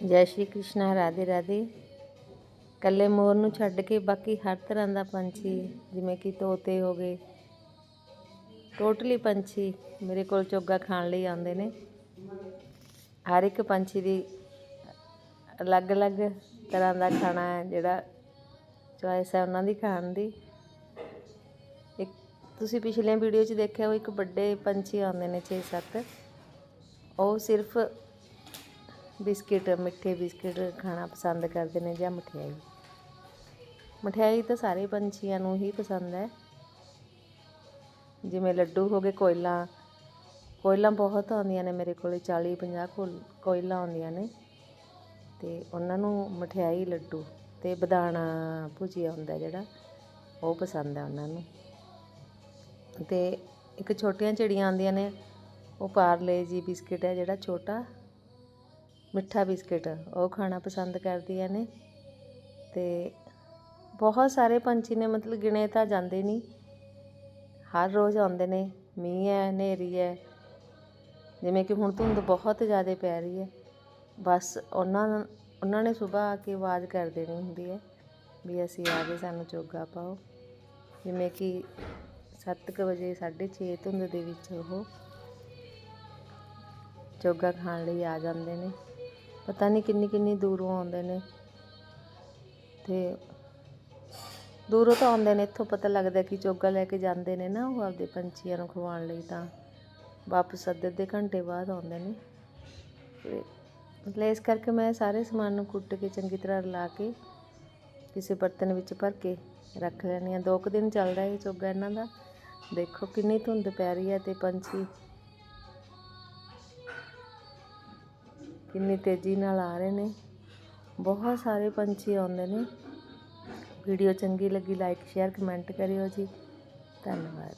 ਜੈ ਸ਼੍ਰੀ ਕ੍ਰਿਸ਼ਨ, ਰਾਧੇ ਰਾਧੇ। ਕੱਲੇ ਮੋਰ ਨੂੰ ਛੱਡ ਕੇ ਬਾਕੀ ਹਰ ਤਰ੍ਹਾਂ ਦਾ ਪੰਛੀ, ਜਿਵੇਂ ਕਿ ਤੋਤੇ ਹੋ ਗਏ, ਟੋਟਲੀ ਪੰਛੀ ਮੇਰੇ ਕੋਲ ਚੋਗਾ ਖਾਣ ਲਈ ਆਉਂਦੇ ਨੇ। ਹਰ ਇੱਕ ਪੰਛੀ ਦੀ ਅਲੱਗ-ਅਲੱਗ ਤਰ੍ਹਾਂ ਦਾ ਖਾਣਾ ਹੈ, ਜਿਹੜਾ ਚੋਇਸ ਹੈ ਉਹਨਾਂ ਦੀ ਖਾਣ ਦੀ। ਇੱਕ, ਤੁਸੀਂ ਪਿਛਲੀਆਂ ਵੀਡੀਓ 'ਚ ਦੇਖਿਆ ਉਹ ਇੱਕ ਵੱਡੇ ਪੰਛੀ ਆਉਂਦੇ ਨੇ 6-7 ਉਹ ਸਿਰਫ ਬਿਸਕਿਟ, ਮਿੱਠੇ ਬਿਸਕਿਟ ਖਾਣਾ ਪਸੰਦ ਕਰਦੇ ਨੇ ਜਾਂ ਮਠਿਆਈ? ਮਠਿਆਈ ਤਾਂ ਸਾਰੇ ਪੰਛੀਆਂ ਨੂੰ ਹੀ ਪਸੰਦ ਹੈ। ਜਿਵੇਂ ਲੱਡੂ ਹੋ ਗਏ, ਕੋਇਲਾਂ। ਕੋਇਲਾਂ ਬਹੁਤ ਆਉਂਦੀਆਂ ਨੇ ਮੇਰੇ ਕੋਲੇ 40 50 ਕੋਇਲਾਂ ਆਉਂਦੀਆਂ ਨੇ। ਤੇ ਉਹਨਾਂ ਨੂੰ ਮਠਿਆਈ, ਲੱਡੂ ਤੇ ਬਦਾਣਾ ਭੁਜੀਆ ਹੁੰਦਾ ਜਿਹੜਾ, ਉਹ ਪਸੰਦ ਹੈ ਉਹਨਾਂ ਨੂੰ। ਤੇ ਇੱਕ ਛੋਟੀਆਂ ਚਿੜੀਆਂ ਆਉਂਦੀਆਂ ਨੇ, ਉਹ ਪਾਰਲੇ ਜੀ ਬਿਸਕਿਟ ਹੈ ਜਿਹੜਾ ਛੋਟਾ। ਮਿੱਠਾ ਬਿਸਕਿਟ, ਉਹ ਖਾਣਾ ਪਸੰਦ ਕਰਦੀਆਂ ਨੇ। ਅਤੇ ਬਹੁਤ ਸਾਰੇ ਪੰਛੀ ਨੇ, ਮਤਲਬ ਗਿਣੇ ਤਾਂ ਜਾਂਦੇ ਨਹੀਂ। ਹਰ ਰੋਜ਼ ਆਉਂਦੇ ਨੇ, ਮੀਂਹ ਹੈ, ਹਨੇਰੀ ਹੈ। ਜਿਵੇਂ ਕਿ ਹੁਣ ਧੁੰਦ ਬਹੁਤ ਜ਼ਿਆਦਾ ਪੈ ਰਹੀ ਹੈ। ਬਸ ਉਹਨਾਂ ਉਹਨਾਂ ਨੇ ਸਵੇਰ ਆ ਕੇ ਆਵਾਜ਼ ਕਰ ਦੇਣੀ ਹੁੰਦੀ ਹੈ ਵੀ ਅਸੀਂ ਆ ਗਏ, ਸਾਨੂੰ ਚੋਗਾ ਪਾਓ। ਜਿਵੇਂ ਕਿ 7:00 ਵਜੇ 6:30 ਧੁੰਦ ਦੇ ਵਿੱਚ ਉਹ ਚੋਗਾ ਖਾਣ ਲਈ ਆ ਜਾਂਦੇ ਨੇ। ਪਤਾ ਨਹੀਂ ਕਿੰਨੀ ਕਿੰਨੀ ਦੂਰੋਂ ਆਉਂਦੇ ਨੇ। ਤੇ ਦੂਰੋਂ ਤਾਂ ਆਉਂਦੇ ਨੇ, ਇੱਥੋਂ ਪਤਾ ਲੱਗਦਾ ਕਿ ਚੋਗਾ ਲੈ ਕੇ ਜਾਂਦੇ ਨੇ ਨਾ ਉਹ ਆਪਦੇ ਪੰਛੀਆਂ ਨੂੰ ਖਵਾਉਣ ਲਈ ਤਾਂ। ਵਾਪਸ ਅੱਧੇ ਅੱਧੇ ਘੰਟੇ ਬਾਅਦ ਆਉਂਦੇ ਨੇ। ਤੇ ਮਤਲਬ ਇਸ ਕਰਕੇ ਮੈਂ ਸਾਰੇ ਸਮਾਨ ਨੂੰ ਕੁੱਟ ਕੇ ਚੰਗੀ ਤਰ੍ਹਾਂ ਰਲਾ ਕੇ ਕਿਸੇ ਬਰਤਨ ਵਿੱਚ ਭਰ ਕੇ ਰੱਖ ਲੈਂਦੀ ਹਾਂ। ਦੋ ਕੁ ਦਿਨ ਚੱਲਦਾ ਇਹ ਚੋਗਾ ਇਹਨਾਂ ਦਾ। ਦੇਖੋ ਕਿੰਨੀ ਧੁੰਦ ਪੈ ਰਹੀ ਹੈ ਤੇ ਪੰਛੀ ਕਿੰਨੀ ਤੇਜ਼ੀ ਨਾਲ ਆ ਰਹੇ ਨੇ। ਬਹੁਤ ਸਾਰੇ ਪੰਛੀ ਆਉਂਦੇ ਨੇ। ਵੀਡੀਓ ਚੰਗੀ ਲੱਗੀ ਲਾਈਕ ਸ਼ੇਅਰ ਕਮੈਂਟ ਕਰਿਓ ਜੀ। ਧੰਨਵਾਦ।